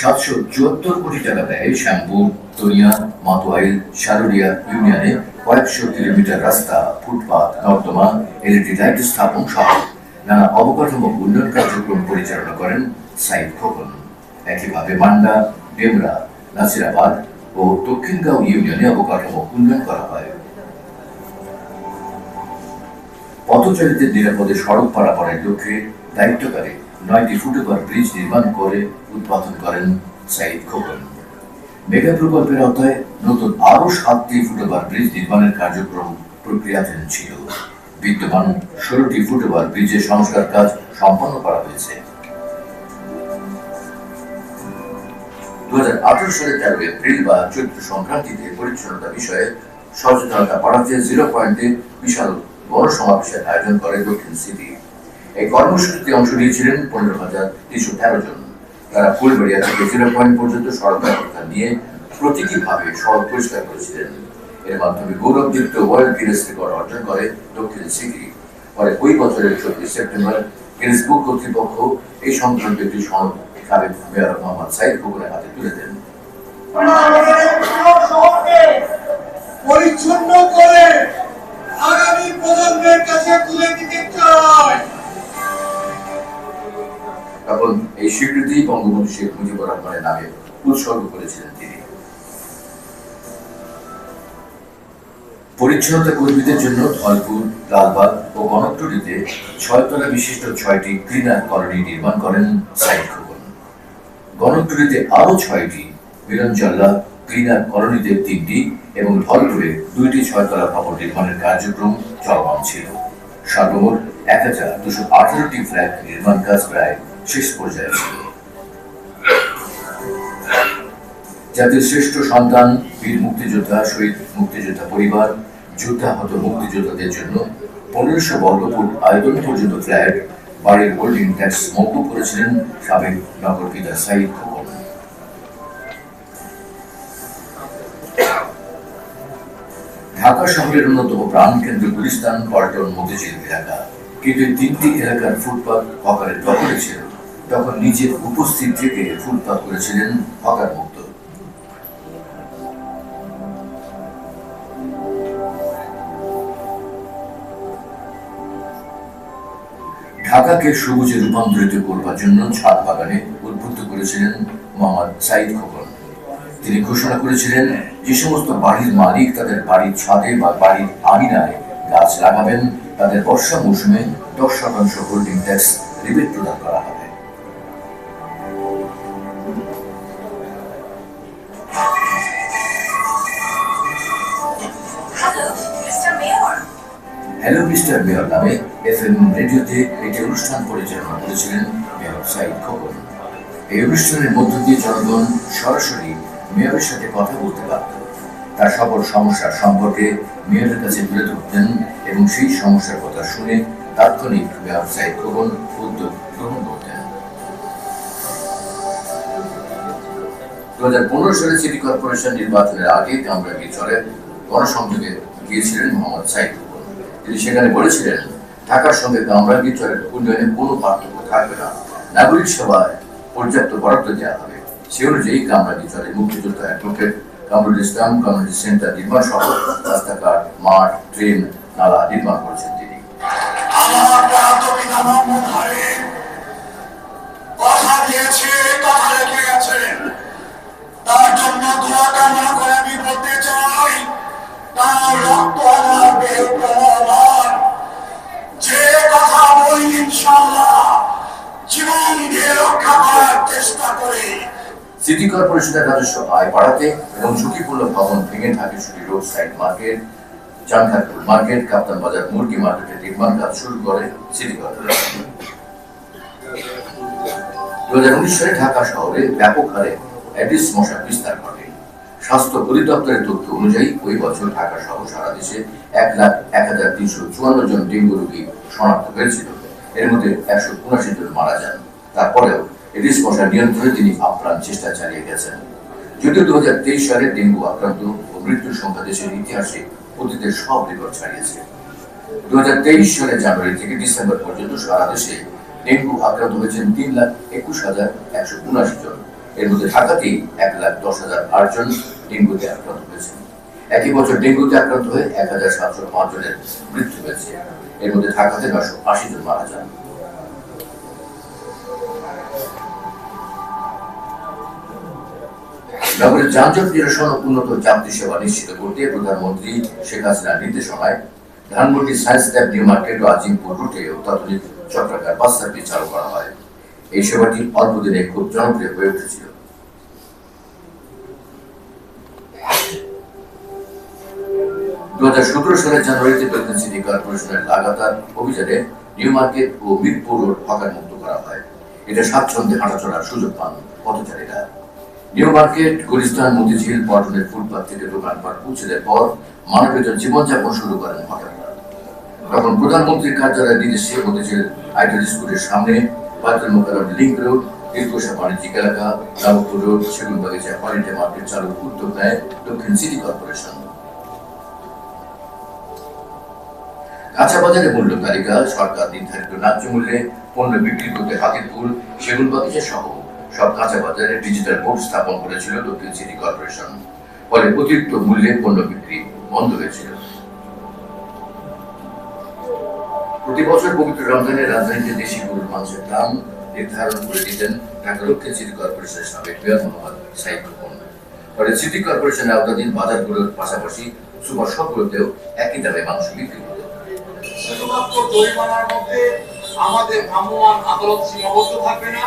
সাতশো চুয়াত্তর কোটি টাকা ব্যয়ে। শ্যামপুর তরিয়া মাতোয়াইল সারুরিয়া ইউনিয়নে কয়েকশো কিলোমিটার রাস্তা ফুটপাত নর্দমা এলইডি লাইট স্থাপন সহ নানা অবকাঠামো উন্নয়ন কার্যক্রম পরিচালনা করেন সাইদ খোকন। একইভাবে মান্ডা ডেমরা, নাসিরাবাদ ও দক্ষিণগাঁও ইউনিয়নে অবকাঠামো উন্নয়ন করা হয়। পথচারীদের নিরাপদে সড়ক পারাপারের লক্ষ্যে দায়িত্বকালে নয়টি ফুটওভার ব্রিজ নির্মাণ করে উদ্বোধন করেন সাইদ খোকন। মেগা প্রকল্পের আওতায় নতুন আরও সাতটি ফুটওভার ব্রিজ নির্মাণের কার্যক্রম প্রক্রিয়াধীন ছিল। বিদ্যমান ষোলোটি ফুটওভার ব্রিজের সংস্কার কাজ সম্পন্ন করা হয়েছে। দু হাজার আঠারো সালের তেরো এপ্রিল বা চৈত্র সংক্রান্তিতে পরিচ্ছন্নতা বিষয়ে সচেতনতা বাড়াতে জিরো পয়েন্টে বিশাল বড় সমাবেশের আয়োজন করে দক্ষিণ সিটি। এই কর্মসূচিতে অংশ নিয়েছিলেন পনেরো হাজার তিনশো তেরো জন। তারা ফুলবেড়িয়া থেকে জিরো পয়েন্ট পর্যন্ত সড়ক ব্যবস্থা নিয়ে প্রতীকীভাবে সড়ক পরিষ্কার করেছিলেন। এর মাধ্যমে গৌরবদীপ্ত ওয়ার্ল্ড গিনেস রেকর্ড অর্জন করে দক্ষিণ সিটি। পরে ওই বছরের চব্বিশ সেপ্টেম্বর গিনেস বুক কর্তৃপক্ষ এই সংক্রান্ত একটি সনদ সাবেক মেয়র মোহাম্মদ সাইদ খোকনের হাতে তুলে দেন। পরিচ্ছন্ন করে প্রজন্মের কাছে তুলে দিতে চাই। তখন এই স্বীকৃতি বঙ্গবন্ধু শেখ মুজিবুর রহমানের নামে উৎসর্গ করেছিলেন তিনি। পরিচ্ছন্নতা কর্মীদের জন্য ধলপুর, লালবাগ ও গণকটলিতে ছয়তলা বিশিষ্ট ছয়টি ক্লিনার কলোনি নির্মাণ করেন সাইদ খোকন। গণকটলিতে আরও ছয়টি মিলনজল্লা ক্লিনার কলোনিতে তিনটি এবং ধলপুরে দুইটি ছয়তলা ভবন নির্মাণের কার্যক্রম চলমান ছিল। সর্বমোট এক হাজার দুশো আঠারোটি ফ্ল্যাট নির্মাণ কাজ প্রায় শেষ পর্যায়ে ছিল। জাতির শ্রেষ্ঠ সন্তান, বীর মুক্তিযোদ্ধা শহীদ মুক্তিযোদ্ধা পরিবার যুদ্ধাহত মুক্তিযোদ্ধাদের জন্য পনেরোশো বর্গফুট আয়তন পর্যন্ত ফ্ল্যাট বাড়ির হোল্ডিং ট্যাক্স মৌকুব করেছিলেন সাবেক নগর পিতা সাইদ ঢাকা শহরের অন্যতম প্রাণকেন্দ্র গুলিস্তান পর্যটন মতিঝিল এলাকা। কিন্তু তিনটি এলাকার ফুটপাত হকারের দখলে ছিল। তখন নিজের উপস্থিত থেকে ফুটপাত করেছিলেন হকার মুক্ত। ঢাকাকে সবুজে রূপান্তরিত করবার জন্য ছাদ বাগানে উদ্বুদ্ধ করেছিলেন মোহাম্মদ সাইদ খোকন। তিনি ঘোষণা করেছিলেন যে সমস্ত বাড়ির মালিক তাদের বাড়ির ছাদে বা বাড়ির আঙিনায় গাছ লাগাবেন তাদের বর্ষা মৌসুমে দশ শতাংশ হোল্ডিং ট্যাক্স রিবেট প্রদান করা হবে. হ্যালো মিস্টার মেয়র নামে এফ এম রেডিওতে একটি অনুষ্ঠান পরিচালনা করেছিলেন মেয়র সাইদ খোকন এই অনুষ্ঠানের মধ্য দিয়ে জনগণ সরাসরি মেয়রের সাথে কথা বলতে পারত। তার সকল সমস্যার সম্পর্কে মেয়রের কাছে তুলে ধরতেন এবং সেই সমস্যার কথা শুনে তাৎক্ষণিক সাইদ খোকন উদ্যোগ গ্রহণ করতেন। দু হাজার পনেরো সালে সিটি কর্পোরেশন নির্বাচনের আগে কামরাঙ্গি চরে গণসংযোগে গিয়েছিলেন মোহাম্মদ সাইদ তিনি সেখানে বলেছিলেন, ঢাকার সঙ্গে কামরাঙ্গি চরের উন্নয়নে কোনো পার্থক্য থাকবে না। নাগরিক সেবায় পর্যাপ্ত বরাদ্দ দেওয়া হবে। সে অনুযায়ী কামরাটি চলে মুক্তিযোদ্ধা advocate Kamrul Islam community centre নির্মাণ সহ রাস্তাঘাট মাঠ ট্রেন নালা নির্মাণ করেছেন তিনি সিটি কর্পোরেশনের রাজস্ব আয় বাড়াতে এবং ঝুঁকিপূর্ণ ভবন ভেঙে Dhakeshwari road side market Chankharpur market, Kaptan Bazar মুরগি মার্কেটের নির্মাণ কাজ শুরু করে সিটি কর্পোরেশন। দু হাজার উনিশ সালে ঢাকা শহরে ব্যাপক হারে অ্যাডিস মশা বিস্তার ঘটে। স্বাস্থ্য অধিদপ্তরের তথ্য অনুযায়ী ওই বছর ঢাকা সহ সারা দেশে এক লাখ এক হাজার তিনশো চুয়ান্ন জন ডেঙ্গু রোগী শনাক্ত হয়েছিল। এর মধ্যে একশো উনআশি জন মারা যান। তারপরেও এডিস মশা নিয়ন্ত্রণে তিনি আপ্রাণ চেষ্টা চালিয়ে গেছেন। যদিও দু হাজার তেইশ সালে ডেঙ্গু আক্রান্ত ও মৃত্যুর সংখ্যা দেশের ইতিহাসে অতীতের সব রেকর্ড ছাড়িয়েছে। দু হাজার তেইশ সালের জানুয়ারি থেকে ডিসেম্বর পর্যন্ত সারা দেশে ডেঙ্গু আক্রান্ত হয়েছেন তিন লাখ একুশ হাজার একশো উনআশি জন। এর মধ্যে ঢাকাতেই এক লাখ দশ হাজার আট জন ডেঙ্গুতে আক্রান্ত হয়েছেন। একই বছর ডেঙ্গুতে আক্রান্ত হয়ে এক হাজার সাতশো পাঁচ জনের মৃত্যু হয়েছে। এর মধ্যে ঢাকাতে নশো আশি জন মারা যান। নগরের যানজট নিরসন ও উন্নত যাত্রী সেবা নিশ্চিত করতে প্রধানমন্ত্রী শেখ হাসিনার নির্দেশনায় Dhanmondi science lab new market ও আজিমপুর রুটে অত্যাধুনিক চক্রাকার বাস সার্ভিস চালু করা হয়। এই সেবাটি অল্প দিনে খুব জনপ্রিয় হয়ে উঠেছিল। দু হাজার সতেরো সালের জানুয়ারিতে দক্ষিণ সিটি কর্পোরেশনের লাগাতার অভিযানে নিউ মার্কেট ও মিরপুর রোড হকার মুক্ত করা হয়। এটা স্বাচ্ছন্দ্যে হাঁটাচলার সুযোগ পান পথচারীরা। নিউ মার্কেট গুলিস্তান মতিঝিল পটনের ফুটপাথ থেকে দোকানপাট পৌঁছে দেওয়ার পর মানবিত জীবনযাপন শুরু করেন হকাররা তখন প্রধানমন্ত্রীর কার্যালয়ের নির্দেশে মতিঝিল আইডল স্কুলের সামনে বায়তুল মোকারম লিঙ্ক রোড দীর্ঘসা বাণিজ্যিক এলাকা রামপুর রোড, সেগুন বাগিচা হলিডে মার্কেট চালুর উদ্যোগ নেয় দক্ষিণ সিটি কর্পোরেশন। কাঁচা বাজারে মূল্য তালিকা, সরকার নির্ধারিত ন্যায্য মূল্যে পণ্য বিক্রি করতে হাতের পুল, সেগুন বাগিচা সহ সব কাঁচা বাজারে ডিজিটাল বোর্ড স্থাপন করেছিল দক্ষিণ সিটি কর্পোরেশন ফলে অতিরিক্ত মূল্যে পণ্য বিক্রি বন্ধ হয়েছিল। প্রতি বছর পবিত্র রমজানের রাজধানীতে দেশি গরুর মাংসের দাম নির্ধারণ করে দিতেন ঢাকা দক্ষিণ সিটি কর্পোরেশনের সাবেক মেয়র মোহাম্মদ সাইদ খোকন ফলে সিটি কর্পোরেশনের আওতাধীন বাজারগুলোর পাশাপাশি সুপার শপগুলোতেও একই দামে মাংস বিক্রি হতো। শুধুমাত্র জরিমানার মধ্যে আমাদের ভ্রাম্যমাণ আদালত সীমাবদ্ধ থাকবে না